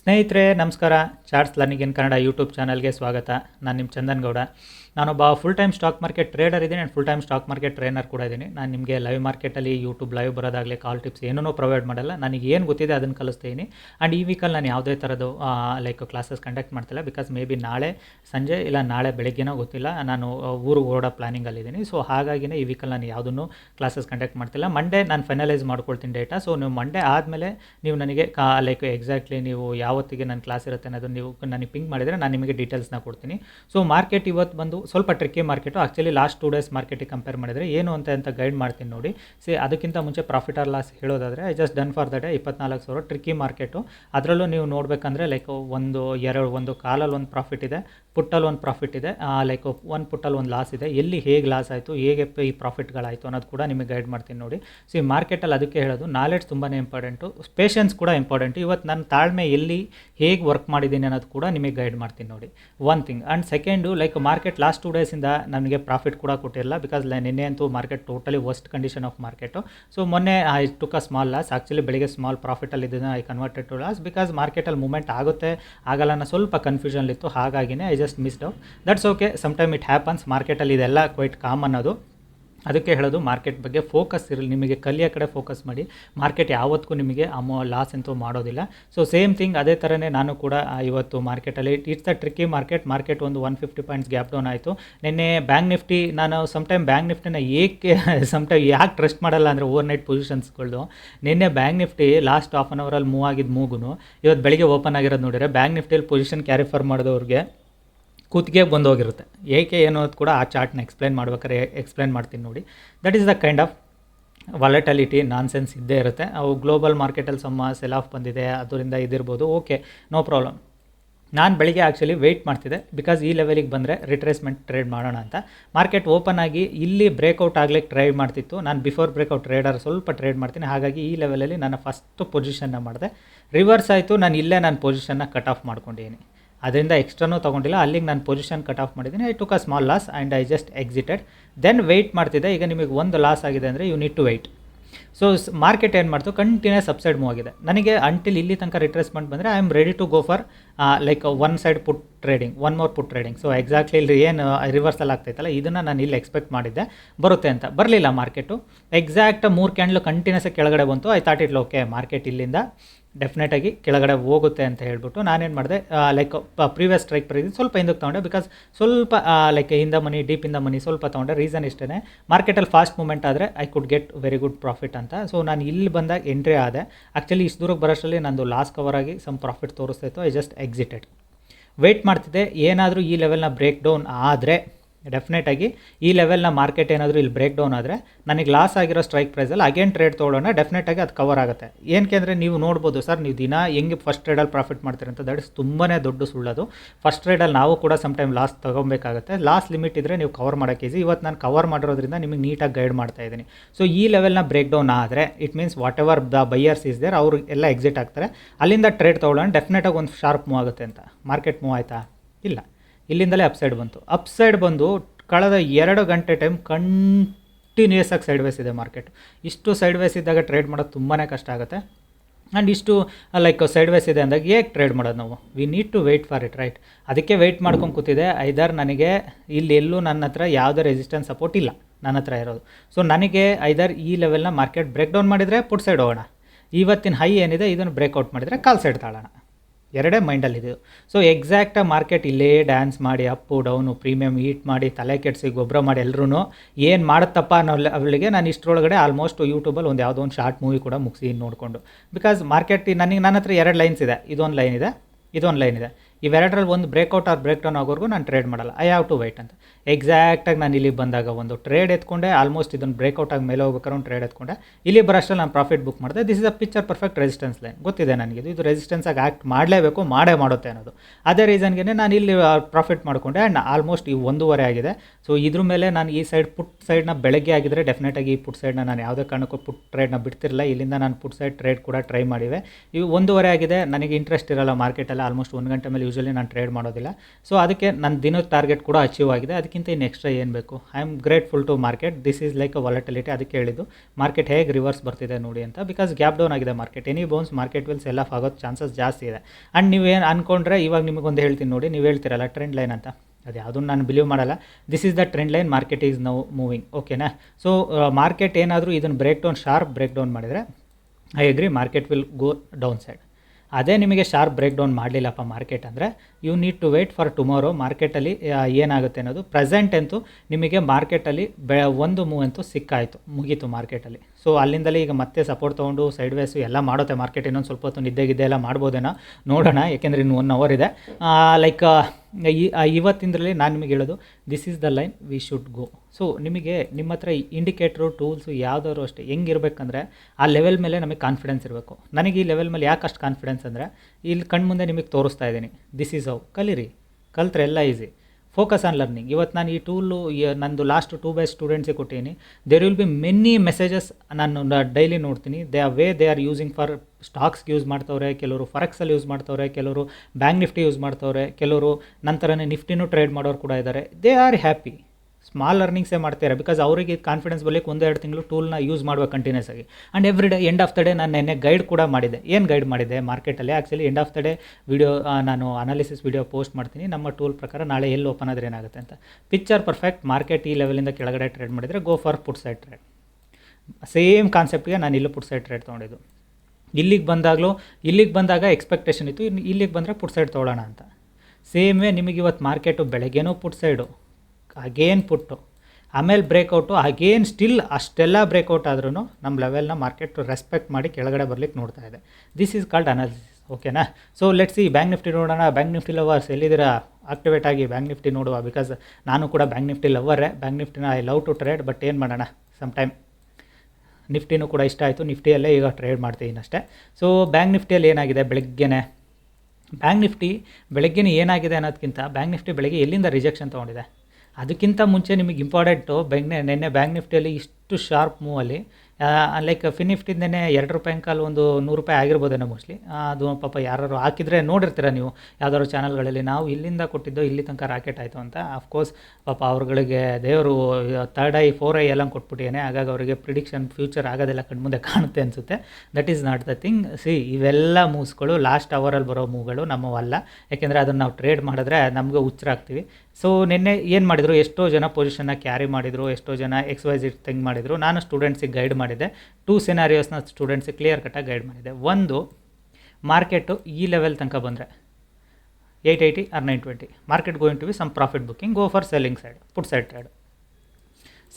ಸ್ನೇಹಿತರೆ ನಮಸ್ಕಾರ. Charts learning in Kannada YouTube ಚಾನಲ್ಗೆ ಸ್ವಾಗತ. ನಾನು ನಿಮ್ಮ ಚಂದನ್ ಗೌಡ. ನಾನೊಬ್ಬ full time stock market trader ಇದ್ದೀನಿ. And full time stock market trainer ಕೂಡ ಇದ್ದೀನಿ. ನಾನು ನಿಮಗೆ ಲೈವ್ ಮಾರ್ಕೆಟಲ್ಲಿ ಯೂಟ್ಯೂಬ್ ಲೈವ್ ಬರೋದಾಗಲಿ ಕಾಲ್ ಟಿಪ್ಸ್ ಏನೂ ಪ್ರೊವೈಡ್ ಮಾಡಲ್ಲ. ನನಗೆ ಏನು ಗೊತ್ತಿದೆ ಅದನ್ನು ಕಲಿಸ್ತೀನಿ ಆ್ಯಂಡ್ ಈ ವೀಕಲ್ಲಿ ನಾನು ಯಾವುದೇ ಥರದ್ದು ಲೈಕ್ ಕ್ಲಾಸಸ್ ಕಂಡಕ್ಟ್ ಮಾಡ್ತಿಲ್ಲ. ಬಿಕಾಸ್ ಮೇ ಬಿ ನಾಳೆ ಸಂಜೆ ಇಲ್ಲ ನಾಳೆ ಬೆಳಗ್ಗೆನೋ ಗೊತ್ತಿಲ್ಲ. ನಾನು ಊರಿಗೆ ಓಡೋ ಪ್ಲಾನಿಂಗಲ್ಲಿದ್ದೀನಿ ಸೊ ಹಾಗಾಗಿನೇ ಈ ವೀಕಲ್ಲಿ ನಾನು ಯಾವುದನ್ನು ಕ್ಲಾಸಸ್ ಕಂಡಕ್ಟ್ ಮಾಡ್ತಿಲ್ಲ. ಮಂಡೇ ನಾನು ಫೈನಲೈಸ್ ಮಾಡ್ಕೊಳ್ತೀನಿ ಡೇಟಾ ಸೊ ನೀವು ಮಂಡೇ ಆದಮೇಲೆ ನೀವು ನನಗೆ ಲೈಕ್ ಎಕ್ಸಾಕ್ಟ್ಲಿ ನೀವು ಯಾವತ್ತಿಗೆ ನನ್ನ ಕ್ಲಾಸ್ ಇರುತ್ತೆ ಅನ್ನೋದು ನೀವು ನನಗೆ ಪಿಂಕ್ ಮಾಡಿದರೆ ನಾನು ನಿಮಗೆ ಡೀಟೇಲ್ಸ್ನ ಕೊಡ್ತೀನಿ. ಸೊ ಮಾರ್ಕೆಟ್ ಇವತ್ತು ಬಂದು ಸ್ವಲ್ಪ tricky market actually last two days ಮಾರ್ಕೆಟಿಗೆ ಕಂಪೇರ್ ಮಾಡಿದರೆ ಏನು ಅಂತ ಅಂತ ಗೈಡ್ ಮಾಡ್ತೀನಿ ನೋಡಿ. ಸಿ ಅದಕ್ಕಿಂತ ಮುಂಚೆ ಪ್ರಾಫಿಟ್ ಆರ್ ಲಾಸ್ ಹೇಳೋದಾದರೆ I just done for the day ಇಪ್ಪತ್ನಾಲ್ಕು ಸಾವಿರ ಟ್ರಿಕ್ಕಿ ಮಾರ್ಕೆಟು ಅದರಲ್ಲೂ ನೀವು ನೋಡಬೇಕಂದ್ರೆ ಲೈಕ್ ಒಂದು ಎರಡು, ಒಂದು ಕಾಲಲ್ಲಿ ಒಂದು ಪ್ರಾಫಿಟ್ ಇದೆ. ಪುಟ್ಟಲ್ಲಿ ಒಂದು ಪ್ರಾಫಿಟ್ ಇದೆ. ಲೈಕ್ ಒನ್ ಪುಟ್ಟಲ್ಲಿ ಒಂದು ಲಾಸ್ ಇದೆ. ಎಲ್ಲಿ ಹೇಗೆ ಲಾಸ್ ಆಯಿತು, ಹೇಗೆ ಈ ಪ್ರಾಫಿಟ್ಗಳಾಯಿತು ಅನ್ನೋದು ಕೂಡ ನಿಮಗೆ ಗೈಡ್ ಮಾಡ್ತೀನಿ ನೋಡಿ. ಸೊ ಈ ಮಾರ್ಕೆಟಲ್ಲಿ ಅದಕ್ಕೆ ಹೇಳೋದು ನಾಲೆಡ್ಜ್ ತುಂಬಾ ಇಂಪಾರ್ಟೆಂಟು ಪೇಷನ್ಸ್ ಕೂಡ ಇಂಪಾರ್ಟೆಂಟು ಇವತ್ತು ನನ್ನ ತಾಳ್ಮೆ ಎಲ್ಲಿ, ಹೇಗೆ ವರ್ಕ್ ಮಾಡಿದ್ದೀನಿ ಅನ್ನೋದು ಕೂಡ ನಿಮಗೆ ಗೈಡ್ ಮಾಡ್ತೀನಿ ನೋಡಿ. One thing and second like market last two ಡೇಸಿಂದ ನನಗೆ ಪ್ರಾಫಿಟ್ ಕೂಡ ಕೊಟ್ಟಿರಲ್ಲ ಬಿಕಾಸ್ ನಿನ್ನೆ ಅಂತೂ market totally worst condition of market so ಮೊನ್ನೆ I took a small loss actually ಬೆಳಿಗ್ಗೆ ಸ್ಮಾಲ್ ಪ್ರಾಫಿಟಲ್ಲಿ ಇದನ್ನು I converted to loss because ಮಾರ್ಕೆಟಲ್ಲಿ ಮೂಮೆಂಟ್ ಆಗುತ್ತೆ. ಆಗಲ್ಲ ಅನ್ನೋ ಸ್ವಲ್ಪ ಕನ್ಫ್ಯೂಷನ್ಲಿತ್ತು ಹಾಗಾಗಿನೇ I just missed out that's okay sometime it happens ಮಾರ್ಕೆಟಲ್ಲಿ ಇದೆಲ್ಲ ಕ್ವೈಟ್ ಕಾಮನ್ ಅದು. ಅದಕ್ಕೆ ಹೇಳೋದು ಮಾರ್ಕೆಟ್ ಬಗ್ಗೆ ಫೋಕಸ್ ಇರಲಿ. ನಿಮಗೆ ಕಲಿಯೋ ಕಡೆ ಫೋಕಸ್ ಮಾಡಿ. ಮಾರ್ಕೆಟ್ ಯಾವತ್ತಿಗೂ ನಿಮಗೆ ಅಮೋ ಲಾಸ್ ಅಂತೂ ಮಾಡೋದಿಲ್ಲ. ಸೊ ಸೇಮ್ ಥಿಂಗ್ ಅದೇ ಥರನೇ ನಾನು ಕೂಡ ಇವತ್ತು ಮಾರ್ಕೆಟಲ್ಲಿ it's the tricky market market ಒಂದು one fifty points gap down ಆಯಿತು. ನಿನ್ನೆ ಬ್ಯಾಂಕ್ ನಿಫ್ಟಿ ನಾನು ಸಮ್ಟೈಮ್ ಬ್ಯಾಂಕ್ ನಿಫ್ಟಿನ ಏಕೆ ಸಮ್ಟೈಮ್ ಯಾಕೆ ಟ್ರಸ್ಟ್ ಮಾಡಲ್ಲ ಅಂದರೆ ಓವರ್ ನೈಟ್ ಪೊಸಿಷನ್ಸ್ಗಳು ನಿನ್ನೆ bank Nifty last half an ಅವರಲ್ಲಿ ಮೂವ್ ಆಗಿದ್ದು ಮೂಗುನು. ಇವತ್ತು ಬೆಳಿಗ್ಗೆ ಓಪನ್ ಆಗಿರೋದು ನೋಡಿದ್ರೆ ಬ್ಯಾಂಕ್ ನಿಫ್ಟಿಯಲ್ಲಿ ಪೊಸಿಷನ್ ಕ್ಯಾರಿ ಫಾರ್ ಮಾಡಿದವ್ರಿಗೆ ಕೂತಿಗೆ ಬಂದೋಗಿರುತ್ತೆ ಏಕೆ ಏನು ಅದು ಕೂಡ ಆ ಚಾರ್ಟ್ನ ಎಕ್ಸ್ಪ್ಲೈನ್ ಮಾಡ್ಬೇಕಾದ್ರೆ ಎಕ್ಸ್ಪ್ಲೈನ್ ಮಾಡ್ತೀನಿ ನೋಡಿ. That is the kind of volatility nonsense ಇದ್ದೇ ಇರುತ್ತೆ. ಅವು ಗ್ಲೋಬಲ್ ಮಾರ್ಕೆಟಲ್ಲಿ ಸಮ ಸೆಲ್ ಆಫ್ ಬಂದಿದೆ, ಅದರಿಂದ ಇದಿರ್ಬೋದು. ಓಕೆ ನೋ ಪ್ರಾಬ್ಲಮ್ ನಾನು ಬೆಳಿಗ್ಗೆ ಆ್ಯಕ್ಚುಲಿ ವೆಯ್ಟ್ ಮಾಡ್ತಿದ್ದೆ ಬಿಕಾಸ್ ಈ ಲೆವೆಲಿಗೆ ಬಂದರೆ ರಿಟ್ರೇಸ್ಮೆಂಟ್ ಟ್ರೇಡ್ ಮಾಡೋಣ ಅಂತ. ಮಾರ್ಕೆಟ್ ಓಪನ್ ಆಗಿ ಇಲ್ಲಿ ಬ್ರೇಕೌಟ್ ಆಗ್ಲಿಕ್ಕೆ ಟ್ರೈ ಮಾಡ್ತಿತ್ತು. ನಾನು ಬಿಫೋರ್ ಬ್ರೇಕೌಟ್ ಟ್ರೇಡರ್ ಸ್ವಲ್ಪ ಟ್ರೇಡ್ ಮಾಡ್ತೀನಿ. ಹಾಗಾಗಿ ಈ ಲೆವೆಲಲ್ಲಿ ನನ್ನ ಫಸ್ಟ್ ಪೊಸಿಷನ್ನ ಮಾಡಿದೆ. ರಿವರ್ಸ್ ಆಯಿತು. ನಾನು ಇಲ್ಲೇ ನನ್ನ ಪೊಸಿಷನ್ನ ಕಟ್ ಆಫ್ ಮಾಡ್ಕೊಂಡಿದ್ದೀನಿ. ಅದರಿಂದ ಎಕ್ಸ್ಟ್ರಾನೂ ತೊಗೊಂಡಿಲ್ಲ. ಅಲ್ಲಿಗೆ ನಾನು ಪೊಸಿಷನ್ ಕಟ್ ಆಫ್ ಮಾಡಿದ್ದೀನಿ. I took a small loss and I just exited then wait ಮಾಡ್ತಿದ್ದೆ. ಈಗ ನಿಮಗೆ ಒಂದು ಲಾಸ್ ಆಗಿದೆ ಅಂದರೆ you need to wait so market ಏನು ಮಾಡ್ತು? ಕಂಟಿನ್ಯೂಸ್ ಅಪ್ಸೈಡ್ ಮೂವ್ ಆಗಿದೆ. ನನಗೆ ಅಂಟಿಲ್ ಇಲ್ಲಿ ತನಕ ರಿಟ್ರೆಸ್ಮೆಂಟ್ ಬಂದರೆ I am ready to go for like one side put trading one more put trading so exactly ಇಲ್ಲಿ ಏನು ರಿವರ್ಸಲ್ ಆಗ್ತೈತಲ್ಲ, ಇದನ್ನು ನಾನು ಇಲ್ಲಿ ಎಕ್ಸ್ಪೆಕ್ಟ್ ಮಾಡಿದ್ದೆ. ಬರುತ್ತೆ ಅಂತ. ಬರಲಿಲ್ಲ ಮಾರ್ಕೆಟು ಎಕ್ಸಾಕ್ಟ್ ಮೂರು ಕ್ಯಾಂಡ್ಲು ಕಂಟಿನ್ಯೂಸ್ ಕೆಳಗಡೆ ಬಂತು. ಐ ತಾಟ್ ಇಟ್ಲು ಓಕೆ ಮಾರ್ಕೆಟ್ ಇಲ್ಲಿಂದ ಡೆಫಿನೆಟಾಗಿ ಕೆಳಗಡೆ ಹೋಗುತ್ತೆ ಅಂತ ಹೇಳ್ಬಿಟ್ಟು ನಾನೇನು ಮಾಡಿದೆ ಲೈಕ್ ಪ್ರೀವಿಯಸ್ ಸ್ಟ್ರೈಕ್ ಪ್ರೈಸ್ ಸ್ವಲ್ಪ ಹಿಂದಕ್ಕೆ ತೊಗೊಂಡೆ. ಬಿಕಾಸ್ ಸ್ವಲ್ಪ ಲೈಕ್ ಹಿಂದ ಮನಿ ಡೀಪ್ ಇಂದ ಮನಿ ಸ್ವಲ್ಪ ತೊಗೊಂಡೆ. ರೀಸನ್ ಇಷ್ಟೇ ಮಾರ್ಕೆಟಲ್ಲಿ ಫಾಸ್ಟ್ ಮೂಮೆಂಟ್ ಆದರೆ I could get very good profit ಅಂತ. ಸೊ ನಾನು ಇಲ್ಲಿ ಬಂದಾಗ ಎಂಟ್ರಿ ಆದೆ. ಆ್ಯಕ್ಚುಲಿ ಇಷ್ಟು ದೂರಕ್ಕೆ ಬರೋಷ್ಟರಲ್ಲಿ ನಂದು ಲಾಸ್ ಕವರ್ ಆಗಿ ಸಮ್ ಪ್ರಾಫಿಟ್ ತೋರಿಸ್ತಾಯಿತ್ತು ಐ ಜಸ್ಟ್ ಎಕ್ಸಿಟೆಡ್ ವೆಯ್ಟ್ ಮಾಡ್ತಿದ್ದೆ. ಏನಾದರೂ ಈ ಲೆವೆಲ್ನ ಬ್ರೇಕ್ ಡೌನ್ ಆದರೆ ಡೆಫಿನೆಟಾಗಿ ಈ ಲೆವೆಲ್ನ ಮಾರ್ಕೆಟ್ ಏನಾದರೂ ಇಲ್ಲಿ ಬ್ರೇಕ್ ಡೌನ್ ಆದರೆ ನನಗೆ ಲಾಸ್ ಆಗಿರೋ ಸ್ಟ್ರೈಕ್ ಪ್ರೈಸಲ್ಲಿ ಅಗೇನ್ ಟ್ರೇಡ್ ತೊಗೊಳ್ಳೋಣ ಡೆಫಿನೆಟಾಗಿ ಅದು ಕವರ್ ಆಗುತ್ತೆ. ಏನಕ್ಕೆ ಅಂದರೆ ನೀವು ನೋಡ್ಬೋದು ಸರ್, ನೀವು ದಿನ ಹೆಂಗೆ ಫಸ್ಟ್ ಟ್ರೇಡಲ್ಲಿ ಪ್ರಾಫಿಟ್ ಮಾಡ್ತೀರಿ ಅಂತ ದಟ್ ಇಸ್ ತುಂಬಾ ದೊಡ್ಡ ಸುಳ್ಳದು ಫಸ್ಟ್ ಟ್ರೇಡಲ್ಲಿ ನಾವು ಕೂಡ ಸಮ್ ಟೈಮ್ ಲಾಸ್ ತೊಗೊಬೇಕಾಗುತ್ತೆ ಲಾಸ್ ಲಿಮಿಟ್ ಇದ್ದರೆ ನೀವು ಕವರ್ ಮಾಡೋಕ್ಕೆ ಈಸಿ ಇವತ್ತು ನಾನು ಕವರ್ ಮಾಡಿರೋದ್ರಿಂದ ನಿಮಗೆ ನೀಟಾಗಿ ಗೈಡ್ ಮಾಡ್ತಾ ಇದ್ದೀನಿ. ಸೊ ಈ ಲೆವೆಲ್ನ ಬ್ರೇಕ್ ಡೌನ್ ಆದರೆ it means whatever the buyers is there ಅವರು ಎಲ್ಲ ಎಕ್ಸಿಟ್ ಆಗ್ತಾರೆ. ಅಲ್ಲಿಂದ ಟ್ರೇಡ್ ತೊಗೊಳ್ಳೋಣ ಡೆಫಿನೆಟಾಗಿ ಒಂದು ಶಾರ್ಪ್ ಮೂವ್ ಆಗುತ್ತೆ ಅಂತ. ಮಾರ್ಕೆಟ್ ಮೂವ್ ಆಯಿತಾ? ಇಲ್ಲ. ಇಲ್ಲಿಂದಲೇ ಅಪ್ಸೈಡ್ ಬಂತು. ಅಪ್ಸೈಡ್ ಬಂದು ಕಳೆದ ಎರಡು ಗಂಟೆ ಟೈಮ್ ಕಂಟಿನ್ಯೂಸ್ ಆಗಿ ಸೈಡ್ ವೇಸ್ ಇದೆ ಮಾರ್ಕೆಟ್ ಇಷ್ಟು ಸೈಡ್ ವೇಸ್ ಇದ್ದಾಗ ಟ್ರೇಡ್ ಮಾಡೋದು ತುಂಬಾ ಕಷ್ಟ ಆಗುತ್ತೆ. ಆ್ಯಂಡ್ ಇಷ್ಟು ಲೈಕ್ ಸೈಡ್ ವೇಸ್ ಇದೆ ಅಂದಾಗ ಹೇಗೆ ಟ್ರೇಡ್ ಮಾಡೋದು ನಾವು? We need to wait for it right ಅದಕ್ಕೆ ವೆಯ್ಟ್ ಮಾಡ್ಕೊಂಡು ಕೂತಿದೆ ಐದರ್ ನನಗೆ ಇಲ್ಲಿ ಎಲ್ಲೂ ನನ್ನ ಹತ್ರ ಯಾವುದೇ ರೆಸಿಸ್ಟೆನ್ಸ್ ಸಪೋರ್ಟ್ ಇಲ್ಲ. ನನ್ನ ಹತ್ರ ಇರೋದು. ಸೊ ನನಗೆ ಐದರ್ ಈ ಲೆವೆಲ್ನ ಮಾರ್ಕೆಟ್ ಬ್ರೇಕ್ ಡೌನ್ ಮಾಡಿದರೆ ಪುಟ್ ಸೈಡ್ ಹೋಗೋಣ. ಇವತ್ತಿನ ಹೈ ಏನಿದೆ, ಇದನ್ನು ಬ್ರೇಕ್ಔಟ್ ಮಾಡಿದರೆ ಕಾಲ್ ಸೈಡ್ ತಾಳೋಣ. ಎರಡೇ ಮೈಂಡಲ್ಲಿದೆ. ಸೊ ಎಕ್ಸಾಕ್ಟಾಗಿ ಮಾರ್ಕೆಟ್ ಇಲ್ಲೇ ಡ್ಯಾನ್ಸ್ ಮಾಡಿ ಅಪ್ಪು ಡೌನು ಪ್ರೀಮಿಯಂ ಈಟ್ ಮಾಡಿ, ತಲೆ ಕೆಡಿಸಿ, ಗೊಬ್ಬರ ಮಾಡಿ ಎಲ್ಲರೂ ಏನು ಮಾಡುತ್ತಪ್ಪ ಅನ್ನೋ ಅವಳಿಗೆ ನಾನು ಇಷ್ಟರೊಳಗಡೆ ಆಲ್ಮೋಸ್ಟ್ ಯೂಟ್ಯೂಬಲ್ಲಿ ಒಂದು ಯಾವುದೋ ಒಂದು ಶಾರ್ಟ್ ಮೂವಿ ಕೂಡ ಮುಗಿಸಿ ನೋಡಿಕೊಂಡು. ಬಿಕಾಸ್ ಮಾರ್ಕೆಟ್ ನನಗೆ ನನ್ನ ಹತ್ರ ಎರಡು ಲೈನ್ಸ್ ಇದೆ. ಇದೊಂದು ಲೈನ್ ಇದೆ, ಇದೊಂದು ಲೈನ್ ಇದೆ. ಇವೆರಡರಲ್ಲಿ ಒಂದು ಬ್ರೇಕ್ಔಟ್ ಆರ್ ಬ್ರೇಕ್ ಡೌನ್ ಆಗೋವರೆಗೂ ನಾನು ಟ್ರೇಡ್ ಮಾಡಲ್ಲ. ಐ ಹ್ಯಾವ್ ಟು ವೈಟ್ ಅಂತ. ಎಕ್ಸಾಕ್ಟಾಗಿ ನಾನು ಇಲ್ಲಿ ಬಂದಾಗ ಒಂದು ಟ್ರೇಡ್ ಎತ್ಕೊಂಡೆ ಆಲ್ಮೋಸ್ಟ್ ಇದನ್ನು ಬ್ರೇಕ್ಔಟ್ ಆಗಿ ಮೇಲೆ ಹೋಗ್ಬೇಕಾದ್ರೆ ಒಂದು ಟ್ರೇಡ್ ಎತ್ಕೊಂಡೆ. ಇಲ್ಲಿ ಬರೋಷ್ಟರಲ್ಲಿ ನಾನು ಪ್ರಾಫಿಟ್ ಬುಕ್ ಮಾಡಿದೆ. This is a picture perfect resistance line ಗೊತ್ತಿದೆ ನನಗೆ ಇದು. ರೆಸಿಸ್ಟೆನ್ಸ್ ಆಗಿ ಆ್ಯಕ್ಟ್ ಮಾಡಲೇಬೇಕು, ಮಾಡೇ ಮಾಡುತ್ತೆ ಅನ್ನೋದು. ಅದೇ ರೀಸನ್ಗೆ ನಾನು ಇಲ್ಲಿ ಪ್ರಾಫಿಟ್ ಮಾಡಿಕೊಂಡೆ ಆ್ಯಂಡ್ ಆಲ್ಮೋಸ್ಟ್ ಈ ಒಂದೂವರೆ ಆಗಿದೆ. ಸೊ ಇದ್ರ ಮೇಲೆ ನಾನು ಈ ಸೈಡ್ ಪುಟ್ ಸೈಡ್ನ ಬೆಳಗ್ಗೆ ಆಗಿದ್ರೆ ಡೆಫಿನೆಟಾಗಿ ಈ ಪುಟ್ ಸೈಡ್ನ ನಾನು ಯಾವುದೇ ಕಾರಣಕ್ಕೂ ಪುಟ್ ಟ್ರೇಡ್ನ ಬಿಡ್ತಿರಲಿಲ್ಲ. ಇಲ್ಲಿಂದ ನಾನು ಪುಟ್ ಸೈಡ್ ಟ್ರೇಡ್ ಕೂಡ ಟ್ರೈ ಮಾಡಿವೆ. ಇವು ಒಂದೂವರೆ ಆಗಿದೆ. ನನಗೆ ಇಂಟ್ರೆಸ್ಟ್ ಇರಲ್ಲ ಮಾರ್ಕೆಟಲ್ಲಿ ಆಲ್ಮೋಸ್ಟ್ ಒಂದು ಗಂಟೆ ಮೇಲೆ ಯೂಶ್ವಲಿ ನಾನು ಟ್ರೇಡ್ ಮಾಡೋದಿಲ್ಲ. ಸೊ ಅದಕ್ಕೆ ನನ್ನ ದಿನದ ಟಾರ್ಗೆಟ್ ಕೂಡ ಅಚೀವ್ ಆಗಿದೆ. ಅದಕ್ಕಿಂತ ಇನ್ನು ಎಕ್ಸ್ಟ್ರಾ ಏನು ಬೇಕು? I am grateful to market this is like a volatility ಅದಕ್ಕೆ ಹೇಳಿದ್ದು. ಮಾರ್ಕೆಟ್ ಹೇಗೆ ರಿವರ್ಸ್ ಬರ್ತಿದೆ ನೋಡಿ ಅಂತ. ಬಿಕಾಸ್ ಗ್ಯಾಪ್ ಡೌನ್ ಆಗಿದೆ market any bounce market will sell off ಆಗೋದು ಚಾನ್ಸಸ್ ಜಾಸ್ತಿ ಇದೆ. ಆ್ಯಂಡ್ ನೀವೇನು ಅಂದ್ಕೊಂಡ್ರೆ ಇವಾಗ ನಿಮಗೊಂದು ಹೇಳ್ತೀನಿ ನೋಡಿ. ನೀವು ಹೇಳ್ತೀರಲ್ಲ ಟ್ರೆಂಡ್ ಲೈನ್ ಅಂತ. ಅದು ಯಾವುದನ್ನು ನಾನು ಬಿಲೀವ್ ಮಾಡಲ್ಲ. This is the trend line market is now? Moving ಓಕೆನಾ ಸೊ ಮಾರ್ಕೆಟ್ ಏನಾದರೂ ಇದನ್ನು break down sharp break down ಮಾಡಿದರೆ I agree market will go down side ಅದೇ ನಿಮಗೆ ಶಾರ್ಪ್ ಬ್ರೇಕ್ ಡೌನ್ ಮಾಡಲಿಲ್ಲಪ್ಪ ಮಾರ್ಕೆಟ್ ಅಂದರೆ you need to wait for tomorrow ಮಾರ್ಕೆಟಲ್ಲಿ ಏನಾಗುತ್ತೆ ಅನ್ನೋದು ಪ್ರೆಸೆಂಟ್ ಅಂತೂ ನಿಮಗೆ ಮಾರ್ಕೆಟಲ್ಲಿ ಬೆ, ಒಂದು ಮೂವ್ ಅಂತೂ ಸಿಕ್ಕಾಯಿತು, ಮುಗೀತು ಮಾರ್ಕೆಟಲ್ಲಿ ಸೊ ಅಲ್ಲಿಂದಲೇ ಈಗ ಮತ್ತೆ ಸಪೋರ್ಟ್ ತೊಗೊಂಡು ಸೈಡ್ ವೇಸು ಎಲ್ಲ ಮಾಡುತ್ತೆ ಮಾರ್ಕೆಟ್ ಇನ್ನೊಂದು ಸ್ವಲ್ಪ ಹೊತ್ತು ನಿದ್ದೆ ಗಿದ್ದೆ ಎಲ್ಲ ಮಾಡ್ಬೋದೇನೋ ನೋಡೋಣ ಯಾಕೆಂದರೆ ಇನ್ನು ಒನ್ ಅವರ್ ಇದೆ. ಲೈಕ್ ಇವತ್ತಿಂದರಲ್ಲಿ ನಾನು ನಿಮಗೆ ಹೇಳೋದು this is the line we should go so ನಿಮಗೆ ನಿಮ್ಮ ಹತ್ರ ಇಂಡಿಕೇಟ್ರು ಟೂಲ್ಸು ಯಾವುದಾದ್ರು ಅಷ್ಟೇ ಹೆಂಗಿರ್ಬೇಕಂದ್ರೆ ಆ ಲೆವೆಲ್ ಮೇಲೆ ನಮಗೆ ಕಾನ್ಫಿಡೆನ್ಸ್ ಇರಬೇಕು. ನನಗೆ ಈ ಲೆವೆಲ್ ಮೇಲೆ ಯಾಕಷ್ಟು ಕಾನ್ಫಿಡೆನ್ಸ್ ಅಂದರೆ, ಇಲ್ಲಿ ಕಣ್ಮುಂದೆ ನಿಮಗೆ ತೋರಿಸ್ತಾ ಇದ್ದೀನಿ. ದಿಸ್ ಈಸ್ ಹೌ ಕಲೀರಿ. ಕಲ್ತ್ರೆ ಎಲ್ಲ ಈಸಿ ಫೋಕಸ್ ಆನ್ ಲರ್ನಿಂಗ್ ಇವತ್ತು ನಾನು ಈ ಟೂಲು ನಂದು ಲಾಸ್ಟ್ ಟೂ ಬೈ ಸ್ಟೂಡೆಂಟ್ಸಿಗೆ ಕೊಟ್ಟೀನಿ. There will be many messages ನಾನು ಡೈಲಿ ನೋಡ್ತೀನಿ. They are way they are using for ಸ್ಟಾಕ್ಸ್ಗೆ use ಮಾಡ್ತವ್ರೆ, ಕೆಲವರು ಫರೆಕ್ಸಲ್ಲಿ ಯೂಸ್ ಮಾಡ್ತವ್ರೆ, ಕೆಲವರು ಬ್ಯಾಂಕ್ ನಿಫ್ಟಿ ಯೂಸ್ ಮಾಡ್ತವ್ರೆ, ಕೆಲವರು ನಂತರನೇ ನಿಫ್ಟಿನೂ ಟ್ರೇಡ್ ಮಾಡೋರು ಕೂಡ ಇದ್ದಾರೆ ದೇ ಆರ್ ಹ್ಯಾಪಿ ಸ್ಮಾಲ್ ಅರ್ನಿಂಗ್ಸೇ ಮಾಡ್ತಾರೆ ಬಿಕಾಸ್ ಅವರಿಗೆ ಕಾನ್ಫಿಡೆನ್ಸ್ ಬರಲಿಕ್ಕೆ ಒಂದೆರಡು ತಿಂಗಳು ಟೂಲ್ನ ಯೂಸ್ ಮಾಡುವ ಕಂಟಿನ್ಯೂಸ್ ಆಗಿ. And every day end of the day ನಾನು ನೆನ್ನೆ ಗೈಡ್ ಕೂಡ ಮಾಡಿದೆ ಏನು ಗೈಡ್ ಮಾಡಿದೆ ಮಾರ್ಕೆಟಲ್ಲಿ actually end of the day video ನಾನು ಅನಾಲಿಸಿಸ್ ವಿಡಿಯೋ ಪೋಸ್ಟ್ ಮಾಡ್ತೀನಿ. ನಮ್ಮ ಟೂಲ್ ಪ್ರಕಾರ ನಾಳೆ ಎಲ್ಲಿ ಓಪನ್ ಆದರೆ ಏನಾಗುತ್ತೆ ಅಂತ. ಪಿಕ್ಚರ್ ಪರ್ಫೆಕ್ಟ್ ಮಾರ್ಕೆಟ್ ಈ ಲೆವೆಲಿಂದ ಕೆಳಗಡೆ ಟ್ರೇಡ್ ಮಾಡಿದರೆ go for put side trade same ಕಾನ್ಸೆಪ್ಟ್ಗೆ ನಾನು ಇಲ್ಲೂ ಪುಟ್ ಸೈಡ್ ಟ್ರೇಡ್ ತೊಗೊಂಡಿದ್ದು. ಇಲ್ಲಿಗೆ ಬಂದಾಗಲೂ, ಇಲ್ಲಿಗೆ ಬಂದಾಗ ಎಕ್ಸ್ಪೆಕ್ಟೇಷನ್ ಇತ್ತು. ಇಲ್ಲಿಗೆ ಬಂದರೆ ಪುಟ್ ಸೈಡ್ ತೊಗೊಳ್ಳೋಣ ಅಂತ. ಸೇಮ್ ವೇ ನಿಮಗೆ ಇವತ್ತು ಮಾರ್ಕೆಟು ಬೆಳಗ್ಗೆನೂ ಪುಟ್ ಸೈಡು ಅಗೇನ್ ಪುಟ್ಟು ಆಮೇಲೆ ಬ್ರೇಕೌಟು ಅಗೇನ್ ಸ್ಟಿಲ್ ಅಷ್ಟೆಲ್ಲ ಬ್ರೇಕೌಟ್ ಆದ್ರೂ ನಮ್ಮ ಲೆವೆಲ್ನ ಮಾರ್ಕೆಟ್ ರೆಸ್ಪೆಕ್ಟ್ ಮಾಡಿ ಕೆಳಗಡೆ ಬರ್ಲಿಕ್ಕೆ ನೋಡ್ತಾ ಇದೆ. ದಿಸ್ ಈಸ್ ಕಾಲ್ಡ್ ಅನಾಲಿಸಿಸ್ ಓಕೆನಾ ಸೊ ಲೆಟ್ಸ್ ಈ ಬ್ಯಾಂಕ್ ನಿಫ್ಟಿ ನೋಡೋಣ. ಬ್ಯಾಂಕ್ ನಿಫ್ಟಿ ಲವರ್ಸ್ ಎಲ್ಲಿದ್ದೀರಾ? ಆಕ್ಟಿವೇಟ್ ಆಗಿ ಬ್ಯಾಂಕ್ ನಿಫ್ಟಿ ನೋಡುವ ಬಿಕಾಸ್ ನಾನು ಕೂಡ ಬ್ಯಾಂಕ್ ನಿಫ್ಟಿ ಲವರೇ bank ನಿಫ್ಟಿನ I love to trade but ಏನು ಮಾಡೋಣ? ಸಮ್ ಟೈಮ್ ನಿಫ್ಟಿನೂ ಕೂಡ ಇಷ್ಟ ಆಯಿತು. ನಿಫ್ಟಿಯಲ್ಲೇ ಈಗ ಟ್ರೇಡ್ ಮಾಡ್ತೀನಿ ಅಷ್ಟೇ. ಸೊ ಬ್ಯಾಂಕ್ ನಿಫ್ಟಿಯಲ್ಲಿ ಏನಾಗಿದೆ ಬೆಳಗ್ಗೆನೆ? ಬ್ಯಾಂಕ್ ನಿಫ್ಟಿ ಬೆಳಗ್ಗೆನೇ ಏನಾಗಿದೆ ಅನ್ನೋದಕ್ಕಿಂತ ಬ್ಯಾಂಕ್ ನಿಫ್ಟಿ ಬೆಳಗ್ಗೆ ಎಲ್ಲಿಂದ ರಿಜೆಕ್ಷನ್ ತೊಗೊಂಡಿದೆ? ಅದಕ್ಕಿಂತ ಮುಂಚೆ ನಿಮಗೆ ಇಂಪಾರ್ಟೆಂಟು ಬ್ಯಾಂಕ್ ನೆನ್ನೆ ಬ್ಯಾಂಕ್ ನಿಫ್ಟಿಯಲ್ಲಿ ಇಷ್ಟು ಶಾರ್ಪ್ ಮೂವಲ್ಲಿ ಲೈಕ್ ಫಿನಿಫ್ಟಿಂದೇ ಎರಡು ರೂಪಾಯಿ ಅಂಕಲ್ ಒಂದು ನೂರು ರೂಪಾಯಿ ಆಗಿರ್ಬೋದೇನೋ ಮೋಸ್ಟ್ಲಿ ಅದು ಪಾಪ ಯಾರು ಹಾಕಿದರೆ ನೋಡಿರ್ತೀರ ನೀವು? ಯಾವ್ದಾದ್ರು ಚಾನಲ್ಗಳಲ್ಲಿ ನಾವು ಇಲ್ಲಿಂದ ಕೊಟ್ಟಿದ್ದು ಇಲ್ಲಿ ತನಕ ರಾಕೆಟ್ ಆಯಿತು ಅಂತ. ಅಫ್ಕೋರ್ಸ್ ಪಾಪ ಅವ್ರುಗಳಿಗೆ ದೇವರು ತರ್ಡ್ ಐ ಫೋರ್ ಐ ಎಲ್ಲ ಕೊಟ್ಬಿಟ್ಟಿದ್ದಾನೆ ಹಾಗಾಗಿ ಅವರಿಗೆ ಪ್ರಿಡಿಕ್ಷನ್ ಫ್ಯೂಚರ್ ಆಗೋದೆಲ್ಲ ಕಣ್ಮುಂದೆ ಕಾಣುತ್ತೆ ಅನಿಸುತ್ತೆ. That is not the thing see ಇವೆಲ್ಲ ಮೂವ್ಸ್ಗಳು ಲಾಸ್ಟ್ ಅವರಲ್ಲಿ ಬರೋ ಮೂವ್ಗಳು ನಮ್ಮವಲ್ಲ. ಯಾಕೆಂದರೆ ಅದನ್ನು ನಾವು ಟ್ರೇಡ್ ಮಾಡಿದ್ರೆ ನಮಗೆ ಹುಚ್ಚರಾಗ್ತೀವಿ ಸೊ ನಿನ್ನೆ ಏನು ಮಾಡಿದರು? ಎಷ್ಟೋ ಜನ ಪೊಸಿಷನ್ನ ಕ್ಯಾರಿ ಮಾಡಿದರು, ಎಷ್ಟೋ ಜನ ಎಕ್ಸ್ ವೈ ಜಿಟ್ ಥಿಂಗ್ ಮಾಡಿದರು. ನಾನು ಸ್ಟೂಡೆಂಟ್ಸಿಗೆ ಗೈಡ್ ಮಾಡಿದ್ದೆ ಟೂ ಸಿನಾರಿಯೋಸ್ನ ಸ್ಟೂಡೆಂಟ್ಸ್ ಕ್ಲಿಯರ್ ಕಟ್ಟಾಗಿ ಗೈಡ್ ಮಾಡಿದೆ. ಒಂದು ಮಾರ್ಕೆಟು ಈ ಲೆವೆಲ್ ತನಕ ಬಂದರೆ eight eighty or nine twenty market going to be some profit booking go for selling side put side trade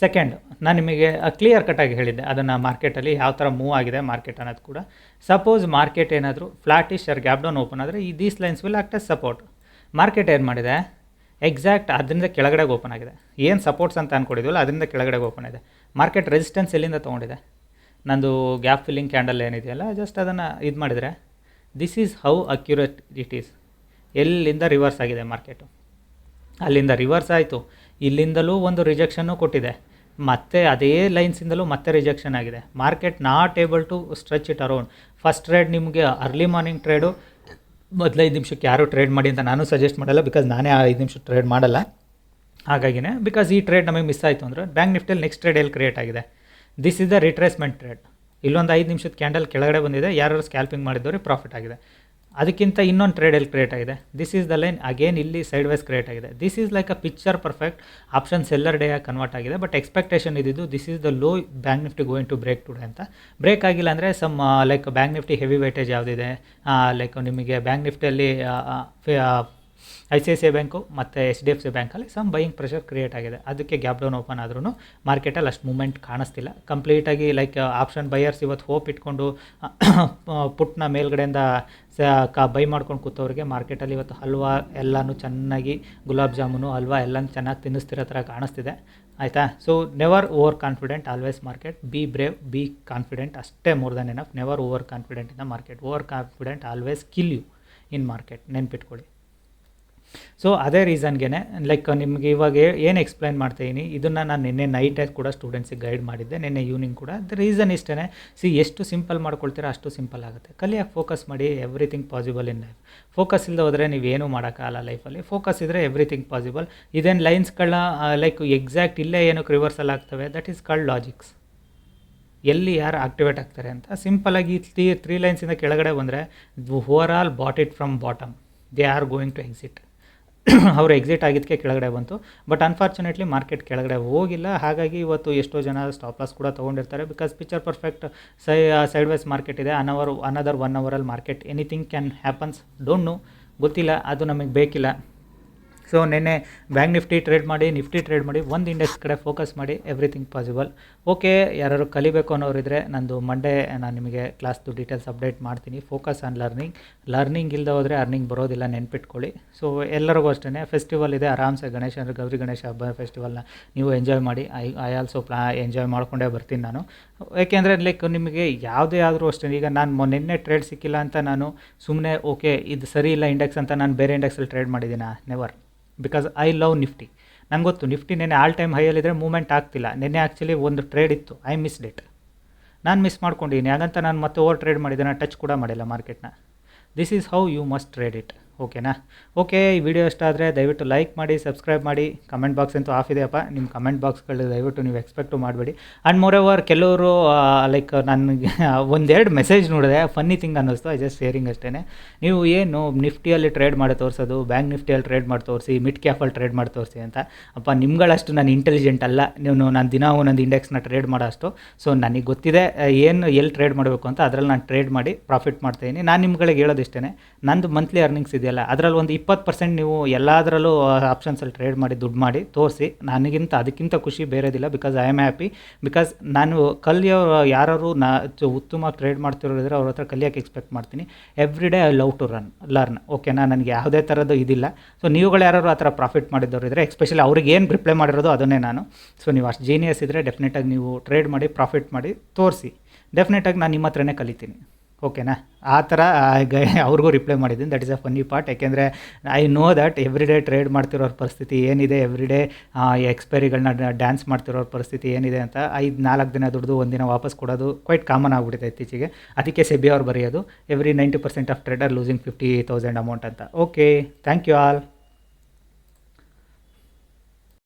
second ನಾನು ನಿಮಗೆ ಕ್ಲಿಯರ್ ಕಟ್ಟಾಗಿ ಹೇಳಿದ್ದೆ. ಅದನ್ನು ಮಾರ್ಕೆಟಲ್ಲಿ ಯಾವ ಥರ ಮೂವ್ ಆಗಿದೆ ಮಾರ್ಕೆಟ್ ಅನ್ನೋದು ಕೂಡ. ಸಪೋಸ್ ಮಾರ್ಕೆಟ್ ಏನಾದರೂ flattish or gap down open ಆದರೆ ಈ these lines will act as support market ಏನು ಮಾಡಿದೆ? ಎಕ್ಸಾಕ್ಟ್ ಅದರಿಂದ ಕೆಳಗಡೆಗೆ ಓಪನ್ ಆಗಿದೆ. ಏನು ಸಪೋರ್ಟ್ಸ್ ಅಂತ ಅಂದ್ಕೊಂಡಿದ್ವಲ್ಲ ಅದರಿಂದ ಕೆಳಗಡೆಗೆ ಓಪನ್ ಇದೆ ಮಾರ್ಕೆಟ್ ರೆಸಿಸ್ಟೆನ್ಸ್ ಎಲ್ಲಿಂದ ತೊಗೊಂಡಿದೆ? ನಂದು ಗ್ಯಾಪ್ ಫಿಲ್ಲಿಂಗ್ ಕ್ಯಾಂಡಲ್ ಏನಿದೆಯಲ್ಲ ಜಸ್ಟ್ ಅದನ್ನು ಇದು ಮಾಡಿದರೆ. This is how accurate it is ಎಲ್ಲಿಂದ ರಿವರ್ಸ್ ಆಗಿದೆ ಮಾರ್ಕೆಟು ಅಲ್ಲಿಂದ ರಿವರ್ಸ್ ಆಯಿತು. ಇಲ್ಲಿಂದಲೂ ಒಂದು ರಿಜೆಕ್ಷನ್ನು ಕೊಟ್ಟಿದೆ. ಮತ್ತೆ ಅದೇ ಲೈನ್ಸಿಂದಲೂ ಮತ್ತೆ ರಿಜೆಕ್ಷನ್ ಆಗಿದೆ. Market not able to stretch it around first trade ನಿಮಗೆ ಅರ್ಲಿ ಮಾರ್ನಿಂಗ್ ಟ್ರೇಡು ಮೊದಲು ಐದು ನಿಮಿಷಕ್ಕೆ ಯಾರು ಟ್ರೇಡ್ ಮಾಡಿ ಅಂತ ನಾನು ಸಜೆಸ್ಟ್ ಮಾಡಲ್ಲ ಬಿಕಾಸ್ ನಾನೇ ಆ ಐದು ನಿಮಿಷ ಟ್ರೇಡ್ ಮಾಡಲ್ಲ. ಹಾಗಾಗಿನೇ ಬಿಕಾಸ್ ಈ ಟ್ರೇಡ್ ನಮಗೆ ಮಿಸ್ ಆಯಿತು ಅಂದರೆ ಬ್ಯಾಂಕ್ ನಿಫ್ಟಿಯಲ್ಲಿ ನೆಕ್ಸ್ಟ್ ಟ್ರೇಡ್ ಎಲ್ಲಿ ಕ್ರಿಯೇಟ್ ಆಗಿದೆ? This is the retracement trade ಇಲ್ಲೊಂದು ಐದು ನಿಮಿಷದ ಕ್ಯಾಂಡಲ್ ಕೆಳಗಡೆ ಬಂದಿದೆ ಯಾರು ಸ್ಕ್ಯಾಲ್ಪಿಂಗ್ ಮಾಡಿದವ್ರಿಗೆ ಪ್ರಾಫಿಟ್ ಆಗಿದೆ. ಅದಕ್ಕಿಂತ ಇನ್ನೊಂದು ಟ್ರೇಡ್ ಎಲ್ಲಿ ಕ್ರಿಯೇಟ್ ಆಗಿದೆ. This is the line again ಇಲ್ಲಿ ಸೈಡ್ ವೈಸ್ ಕ್ರಿಯೇಟ್ ಆಗಿದೆ this is like a picture perfect option seller day convert ಆಗಿದೆ. ಬಟ್ ಎಕ್ಸ್ಪೆಕ್ಟೇಷನ್ ಇದ್ದಿದ್ದು this is the low Bank Nifty going to break today ಅಂತ. Break ಆಗಿಲ್ಲ ಅಂದರೆ some like Bank Nifty heavy weightage ಯಾವುದಿದೆ? Like ನಿಮಗೆ bank ನಿಫ್ಟಿಯಲ್ಲಿ I C I C I bank ಮತ್ತು H D F C ಬ್ಯಾಂಕಲ್ಲಿ some buying pressure create ಆಗಿದೆ. ಅದಕ್ಕೆ gap down open ಆದ್ರೂ ಮಾರ್ಕೆಟಲ್ಲಿ ಅಷ್ಟು ಮೂಮೆಂಟ್ ಕಾಣಿಸ್ತಿಲ್ಲ. ಕಂಪ್ಲೀಟಾಗಿ ಲೈಕ್ ಆಪ್ಷನ್ ಬೈಯರ್ಸ್ ಇವತ್ತು ಹೋಪ್ ಇಟ್ಕೊಂಡು ಪುಟ್ನ ಮೇಲ್ಗಡೆಯಿಂದ ಕಾ, ಬೈ ಮಾಡ್ಕೊಂಡು ಕೂತವ್ರಿಗೆ ಮಾರ್ಕೆಟಲ್ಲಿ ಇವತ್ತು ಹಲ್ವಾ ಎಲ್ಲನೂ ಚೆನ್ನಾಗಿ ಗುಲಾಬ್ ಜಾಮೂನು, ಹಲ್ವಾ ಎಲ್ಲನೂ ಚೆನ್ನಾಗಿ ತಿನ್ನಿಸ್ತಿರೋ ಥರ ಕಾಣಿಸ್ತಿದೆ. ಆಯಿತಾ? So never over confident always market be brave be confident ಅಷ್ಟೇ more than enough never over confident in market over confident always kill you in market ನೆನ್ಪಿಟ್ಕೊಳ್ಳಿ. ಸೊ ಅದೇ ರೀಸನ್ಗೆ ಲೈಕ್ ನಿಮಗೆ ಇವಾಗ ಏನು ಎಕ್ಸ್ಪ್ಲೈನ್ ಮಾಡ್ತಾಯಿದ್ದೀನಿ ಇದನ್ನು ನಾನು ನಿನ್ನೆ ನೈಟೇ ಕೂಡ ಸ್ಟೂಡೆಂಟ್ಸಿಗೆ ಗೈಡ್ ಮಾಡಿದ್ದೆ, ನಿನ್ನೆ ಈವ್ನಿಂಗ್ ಕೂಡ. ದ ರೀಸನ್ ಇಷ್ಟೇ ಸಿ ಎಷ್ಟು ಸಿಂಪಲ್ ಮಾಡ್ಕೊಳ್ತೀರೋ ಅಷ್ಟು ಸಿಂಪಲ್ ಆಗುತ್ತೆ. ಕಲಿಯಾಗಿ ಫೋಕಸ್ ಮಾಡಿ everything possible in life focus ಇಲ್ಲದೆ ಹೋದರೆ ನೀವೇನು ಮಾಡೋಕ್ಕಾಗಲ್ಲ ಲೈಫಲ್ಲಿ ಫೋಕಸ್ ಇದ್ದರೆ ಎವ್ರಿಥಿಂಗ್ ಪಾಸಿಬಲ್ ಇದೇನು ಲೈನ್ಸ್ಗಳನ್ನ ಲೈಕ್ ಎಕ್ಸಾಕ್ಟ್ ಇಲ್ಲೇ ಏನಕ್ಕೆ ರಿವರ್ಸಲ್ ಆಗ್ತವೆ? ದಟ್ ಈಸ್ ಕಾಲ್ಡ್ ಲಾಜಿಕ್ಸ್ ಎಲ್ಲಿ ಯಾರು ಆಕ್ಟಿವೇಟ್ ಆಗ್ತಾರೆ ಅಂತ. ಸಿಂಪಲಾಗಿ ತ್ರೀ ತ್ರೀ ಲೈನ್ಸಿಂದ ಕೆಳಗಡೆ ಬಂದರೆ overall bought it from bottom they are going to exit ಅವರು ಎಕ್ಸಿಟ್ ಆಗಿದ್ದಕ್ಕೆ ಕೆಳಗಡೆ ಬಂತು. ಬಟ್ ಅನ್ಫಾರ್ಚುನೇಟ್ಲಿ ಮಾರ್ಕೆಟ್ ಕೆಳಗಡೆ ಹೋಗಿಲ್ಲ. ಹಾಗಾಗಿ ಇವತ್ತು ಎಷ್ಟೋ ಜನ ಸ್ಟಾಪ್ ಲಾಸ್ ಕೂಡ ತೊಗೊಂಡಿರ್ತಾರೆ. ಬಿಕಾಸ್ ಪಿಕ್ಚರ್ ಪರ್ಫೆಕ್ಟ್ ಸೈ ಸೈಡ್ ವೈಸ್ ಮಾರ್ಕೆಟ್ ಇದೆ. ಅನ್ ಅವರ್ ಅನದರ್ ಒನ್ ಅವರಲ್ಲಿ market anything can happens don't know ಗೊತ್ತಿಲ್ಲ. ಅದು ನಮಗೆ ಬೇಕಿಲ್ಲ. ಸೊ ನಿನ್ನೆ ಬ್ಯಾಂಕ್ ನಿಫ್ಟಿ ಟ್ರೇಡ್ ಮಾಡಿ ನಿಫ್ಟಿ ಟ್ರೇಡ್ ಮಾಡಿ, ಒಂದು ಇಂಡೆಕ್ಸ್ ಕಡೆ ಫೋಕಸ್ ಮಾಡಿ ಎವ್ರಿಥಿಂಗ್ ಪಾಸಿಬಲ್ ಓಕೆ ಯಾರು ಕಲಿಬೇಕು ಅನ್ನೋರಿದ್ರೆ ನಂದು ಮಂಡೇ ನಾನು ನಿಮಗೆ ಕ್ಲಾಸ್ದು ಡೀಟೇಲ್ಸ್ ಅಪ್ಡೇಟ್ ಮಾಡ್ತೀನಿ. ಫೋಕಸ್ ಆನ್ ಲರ್ನಿಂಗ್ ಲರ್ನಿಂಗ್ ಇಲ್ಲದೆ ಹೋದರೆ ಅರ್ನಿಂಗ್ ಬರೋದಿಲ್ಲ, ನೆನ್ಪಿಟ್ಕೊಳ್ಳಿ. ಸೊ ಎಲ್ಲರಿಗೂ ಅಷ್ಟೇ ಫೆಸ್ಟಿವಲ್ ಇದೆ, ಆರಾಮ್ಸೆ ಗಣೇಶ ಗೌರಿ ಗಣೇಶ ಹಬ್ಬ ಫೆಸ್ಟಿವಲ್ನ ನೀವು ಎಂಜಾಯ್ ಮಾಡಿ. ಐ ಐ ಆಲ್ಸೋ ಪ್ಲಾ ಎಂಜಾಯ್ ಮಾಡ್ಕೊಂಡೇ ಬರ್ತೀನಿ ನಾನು. ಏಕೆಂದರೆ ಲೈಕ್ ನಿಮಗೆ ಯಾವುದೇ ಆದರೂ ಅಷ್ಟೇ ಈಗ ನಾನು ನಿನ್ನೆ ಟ್ರೇಡ್ ಸಿಕ್ಕಿಲ್ಲ ಅಂತ ನಾನು ಸುಮ್ಮನೆ ಓಕೆ ಇದು ಸರಿ ಇಲ್ಲ ಇಂಡೆಕ್ಸ್ ಅಂತ ನಾನು ಬೇರೆ ಇಂಡೆಕ್ಸಲ್ಲಿ trade ಮಾಡಿದ್ದೀನಾ? Never because I love Nifty ನಂಗೆ ಗೊತ್ತು ನಿಫ್ಟಿ ನೆನೆ ಆಲ್ ಟೈಮ್ ಹೈಯಲ್ಲಿದ್ದರೆ ಮೂಮೆಂಟ್ ಆಗ್ತಿಲ್ಲ. ನೆನ್ನೆ ಆ್ಯಕ್ಚುಲಿ ಒಂದು ಟ್ರೇಡ್ ಇತ್ತು. ಐ ಮಿಸ್ ಡೇಟ್ ನಾನು ಮಿಸ್ ಮಾಡ್ಕೊಂಡಿದ್ದೀನಿ ಹಾಗಂತ ನಾನು ಮತ್ತೆ ಓವರ್ ಟ್ರೇಡ್ ಮಾಡಿದ್ದೇನೆ ಟಚ್ ಕೂಡ ಮಾಡಿಲ್ಲ ಮಾರ್ಕೆಟ್ನ this is how you must trade it ಓಕೆನಾ? ಓಕೆ, ಈ ವಿಡಿಯೋ ಇಷ್ಟ ಆದರೆ ದಯವಿಟ್ಟು ಲೈಕ್ ಮಾಡಿ, ಸಬ್ಸ್ಕ್ರೈಬ್ ಮಾಡಿ. ಕಮೆಂಟ್ ಬಾಕ್ಸ್ ಅಂತೂ ಆಫ್ ಇದೆಯಪ್ಪ. ನಿಮ್ಮ ಕಮೆಂಟ್ ಬಾಕ್ಸ್ಗಳು ದಯವಿಟ್ಟು ನೀವು ಎಕ್ಸ್ಪೆಕ್ಟು ಮಾಡಬೇಡಿ. ಆ್ಯಂಡ್ ಮೋರ್ ಓವರ್ ಕೆಲವರು ಲೈಕ್ ನನಗೆ ಒಂದೆರಡು ಮೆಸೇಜ್ ನೋಡಿದೆ. ಫನ್ನಿ ಥಿಂಗ್ ಅನ್ನಿಸ್ತು. ಐ ಜಸ್ಟ್ ಶೇರಿಂಗ್ ಅಷ್ಟೇ ನೀವು ಏನು ನಿಫ್ಟಿಯಲ್ಲಿ ಟ್ರೇಡ್ ಮಾಡಿ ತೋರಿಸೋದು ಬ್ಯಾಂಕ್ ನಿಫ್ಟಿಯಲ್ಲಿ ಟ್ರೇಡ್ ಮಾಡಿ ತೋರಿಸಿ ಮಿಡ್ ಕ್ಯಾಫಲ್ಲಿ ಟ್ರೇಡ್ ಮಾಡಿ ತೋರಿಸಿ ಅಂತ. ಅಪ್ಪ, ನಿಮ್ಗಳಷ್ಟು ನಾನು ಇಂಟೆಲಿಜೆಂಟ್ ಅಲ್ಲ. ನೀವು ನಾನು ದಿನ ಒಂದೊಂದು ಇಂಡೆಕ್ಸ್ನ ಟ್ರೇಡ್ ಮಾಡೋ ಅಷ್ಟು ಸೊ ನನಗೆ ಗೊತ್ತಿದೆ, ಏನು ಎಲ್ಲಿ ಟ್ರೇಡ್ ಮಾಡಬೇಕು ಅಂತ. ಅದರಲ್ಲಿ ನಾನು ಟ್ರೇಡ್ ಮಾಡಿ ಪ್ರಾಫಿಟ್ ಮಾಡ್ತಾಯಿದ್ದೀನಿ ನಾನು ನಿಮ್ಗಳಿಗೆ ಹೇಳೋದಿಷ್ಟೇ ನಂದು ಮಂತ್ಲಿ ಅರ್ನಿಂಗ್ಸ್ ಇದೆಯಲ್ಲ, ಅದರಲ್ಲಿ ಒಂದು ಇಪ್ಪತ್ತು ಪರ್ಸೆಂಟ್ ನೀವು ಎಲ್ಲದರಲ್ಲೂ ಆಪ್ಷನ್ಸಲ್ಲಿ ಟ್ರೇಡ್ ಮಾಡಿ, ದುಡ್ಡು ಮಾಡಿ ತೋರಿಸಿ, ನನಗಿಂತ ಅದಕ್ಕಿಂತ ಖುಷಿ ಬೇರೆದಿಲ್ಲ because I am happy because ನಾನು ಕಲಿಯೋ ಯಾರು ನಾ ಉತ್ತಮವಾಗಿ ಟ್ರೇಡ್ ಮಾಡ್ತಿರೋರಿದ್ರೆ ಅವ್ರ ಹತ್ರ ಕಲಿಯೋಕ್ಕೆ ಎಕ್ಸ್ಪೆಕ್ಟ್ ಮಾಡ್ತೀನಿ. Every day I love to run learn ಓಕೆನಾ ನನಗೆ ಯಾವುದೇ ಥರದ್ದು ಇದಿಲ್ಲ. ಸೊ ನೀವುಗಳು ಯಾರು ಆ ಥರ ಪ್ರಾಫಿಟ್ ಮಾಡಿದ್ದವ್ರು ಇದ್ದರೆ ಎಸ್ಪೆಷಲಿ ಅವ್ರಿಗೆ ಏನು ರಿಪ್ಲೈ ಮಾಡಿರೋದು ಅದನ್ನೇ ನಾನು. ಸೊ ನೀವು ಅಷ್ಟು ಜೀನಿಯಸ್ ಇದ್ದರೆ ಡೆಫಿನೆಟಾಗಿ ನೀವು ಟ್ರೇಡ್ ಮಾಡಿ ಪ್ರಾಫಿಟ್ ಮಾಡಿ ತೋರಿಸಿ. ಡೆಫಿನೆಟಾಗಿ ನಾನು ನಿಮ್ಮ ಹತ್ರನೇ ಕಲಿತೀನಿ. ಓಕೆನಾ? ಆ ಥರ ಅವ್ರಿಗೂ ರಿಪ್ಲೈ ಮಾಡಿದ್ದೀನಿ. That is a funny part ಯಾಕೆಂದರೆ I know that every day trade ಮಾಡ್ತಿರೋರ ಪರಿಸ್ಥಿತಿ ಏನಿದೆ ಎವ್ರಿ ಡೇ ಎಕ್ಸ್ಪೈರಿಗಳನ್ನ ಡ್ಯಾನ್ಸ್ ಮಾಡ್ತಿರೋರ ಪರಿಸ್ಥಿತಿ ಏನಿದೆ ಅಂತ ಐದು, ನಾಲ್ಕು ದಿನ ದುಡ್ದು ಒಂದಿನ ವಾಪಸ್ ಕೊಡೋದು ಕ್ವೈಟ್ ಕಾಮನ್ ಆಗಿಬಿಟ್ಟಿದೆ ಇತ್ತೀಚೆಗೆ. ಅದಕ್ಕೆ ಸೆಬಿ ಅವ್ರು ಬರೆಯೋದು every ninety percent of trader losing fifty thousand amount ಅಂತ. Okay thank you all